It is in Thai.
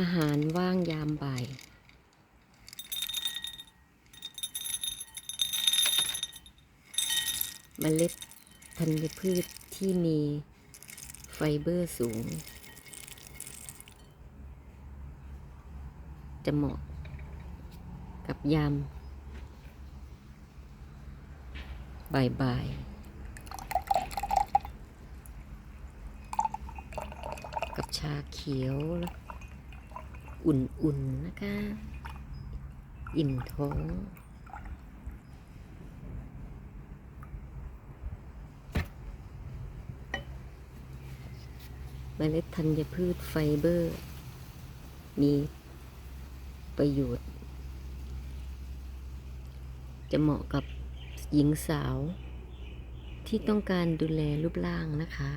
อาหารว่างยามบ่าย เมล็ดธัญพืชที่มีไฟเบอร์สูง จะเหมาะกับยามบ่ายๆกับชาเขียวแล้ว อุ่นๆนะคะ อิ่มท้องเมล็ดธัญพืชไฟเบอร์ มีประโยชน์ จะเหมาะกับหญิงสาวที่ต้องการดูแลรูปร่างนะคะ